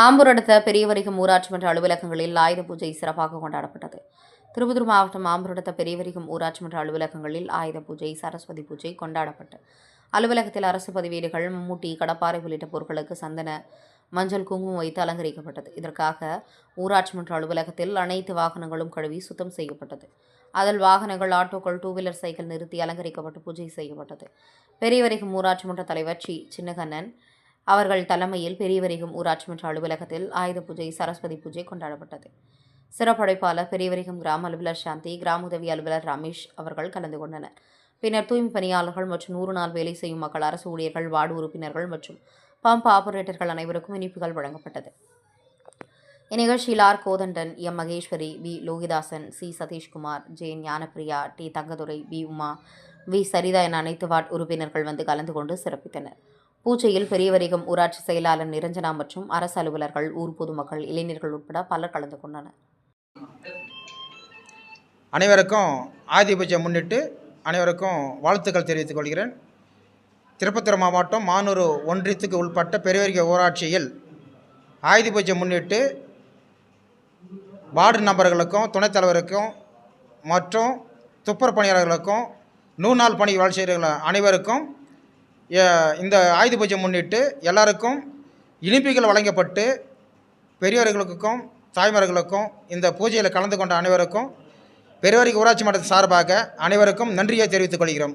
ஆம்பூர் அடுத்த பெரியவரிகம் ஊராட்சி மன்ற அலுவலகங்களில் ஆயுத பூஜை சிறப்பாக கொண்டாடப்பட்டது. திருப்பத்தூர் மாவட்டம் ஆம்பூர் அடுத்த பெரியவரிகம் ஊராட்சி மன்ற அலுவலகங்களில் ஆயுத பூஜை சரஸ்வதி பூஜை கொண்டாடப்பட்டு அலுவலகத்தில் அரசு பதிவேடுகள் மம்முட்டி கடப்பாறை உள்ளிட்ட பொருட்களுக்கு சந்தன மஞ்சள் குங்குமம் வைத்து அலங்கரிக்கப்பட்டது. இதற்காக ஊராட்சி மன்ற அலுவலகத்தில் அனைத்து வாகனங்களும் கழுவி சுத்தம் செய்யப்பட்டது. அதில் வாகனங்கள் ஆட்டோக்கள் டூ வீலர் சைக்கிள் நிறுத்தி அலங்கரிக்கப்பட்டு பூஜை செய்யப்பட்டது. பெரியவரிகம் ஊராட்சி மன்ற தலைவர் சி. சின்னகண்ணன் அவர்கள் தலைமையில் பெரியவரிகம் ஊராட்சி மன்ற அலுவலகத்தில் ஆயுத பூஜை சரஸ்வதி பூஜை கொண்டாடப்பட்டது. சிறப்படைப்பாளர் பெரியவரிகம் கிராம அலுவலர் சாந்தி கிராம உதவி அலுவலர் ரமேஷ் அவர்கள் கலந்து கொண்டனர். பின்னர் தூய்மை பணியாளர்கள் மற்றும் நூறு நாள் வேலை செய்யும் மக்கள் அரசு ஊழியர்கள் வார்டு உறுப்பினர்கள் மற்றும் பம்ப் ஆபரேட்டர்கள் அனைவருக்கும் இனிப்புகள் வழங்கப்பட்டது. இந்நிகழ்ச்சியில் R. Kothandan M. Maheswari P Lohithasan C. Sathishkumar J. Gnanapriya T. Thangadurai P Uma V. Saritha என அனைத்து வார்டு உறுப்பினர்கள் வந்து கலந்து கொண்டு சிறப்பித்தனர். பூஜையில் பெரியவரிகம் ஊராட்சி செயலாளர் நிரஞ்சனா மற்றும் அரசு அலுவலர்கள் ஊர் பொதுமக்கள் இளைஞர்கள் உட்பட பலர் கலந்து கொண்டனர். அனைவருக்கும் ஆதி பூஜை முன்னிட்டு அனைவருக்கும் வாழ்த்துக்கள் தெரிவித்துக் கொள்கிறேன். திருப்பத்தூர் மாவட்டம் மானூர் ஒன்றியத்துக்கு உட்பட்ட பெரியவரிக ஊராட்சியில் ஆயுத பூஜை முன்னிட்டு வார்டு நபர்களுக்கும் துணைத் தலைவருக்கும் மற்றும் துப்புரவு பணியாளர்களுக்கும் நூறு நாள் பணி வாழ்ச்சியர்கள் அனைவருக்கும் இந்த ஆயுத பூஜை முன்னிட்டு எல்லாருக்கும் இனிப்புகள் வழங்கப்பட்டு பெரியவர்களுக்கும் தாய்மார்களுக்கும் இந்த பூஜையில் கலந்து கொண்ட அனைவருக்கும் பெரியவரிக்கு ஊராட்சி மன்றத்தின் சார்பாக அனைவருக்கும் நன்றியை தெரிவித்துக் கொள்கிறோம்.